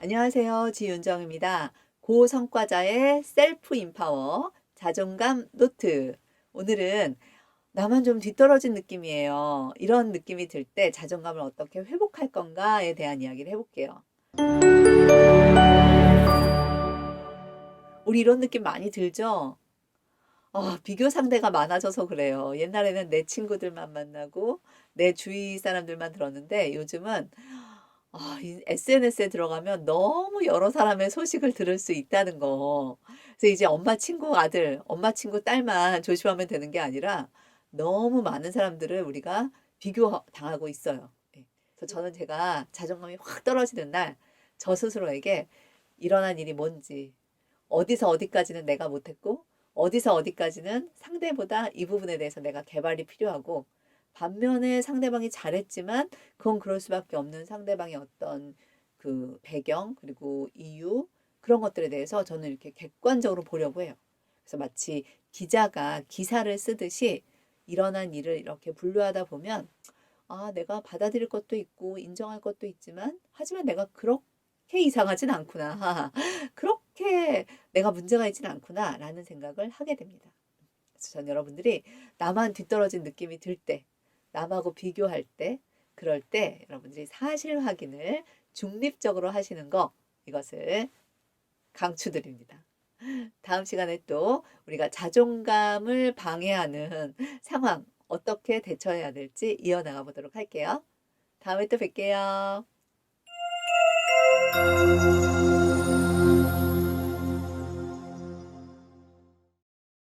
안녕하세요. 지윤정입니다. 고성과자의 셀프 인파워 자존감 노트. 오늘은 나만 좀 뒤떨어진 느낌이에요. 이런 느낌이 들 때 자존감을 어떻게 회복할 건가에 대한 이야기를 해볼게요. 우리 이런 느낌 많이 들죠? 아, 비교 상대가 많아져서 그래요. 옛날에는 내 친구들만 만나고 내 주위 사람들만 들었는데 요즘은 아, 이 SNS에 들어가면 너무 여러 사람의 소식을 들을 수 있다는 거. 그래서 이제 엄마 친구 아들, 엄마 친구 딸만 조심하면 되는 게 아니라 너무 많은 사람들을 우리가 비교 당하고 있어요. 예. 그래서 저는 제가 자존감이 확 떨어지는 날 저 스스로에게 일어난 일이 뭔지, 어디서 어디까지는 내가 못했고, 어디서 어디까지는 상대보다 이 부분에 대해서 내가 개발이 필요하고, 반면에 상대방이 잘했지만 그건 그럴 수밖에 없는 상대방의 어떤 그 배경 그리고 이유 그런 것들에 대해서 저는 이렇게 객관적으로 보려고 해요. 그래서 마치 기자가 기사를 쓰듯이 일어난 일을 이렇게 분류하다 보면 아, 내가 받아들일 것도 있고 인정할 것도 있지만 하지만 내가 그렇게 이상하진 않구나. 그렇게 내가 문제가 있진 않구나라는 생각을 하게 됩니다. 그래서 전 여러분들이 나만 뒤떨어진 느낌이 들 때, 남하고 비교할 때 그럴 때 여러분들이 사실 확인을 중립적으로 하시는 거 이것을 강추드립니다. 다음 시간에 또 우리가 자존감을 방해하는 상황 어떻게 대처해야 될지 이어나가 보도록 할게요. 다음에 또 뵐게요.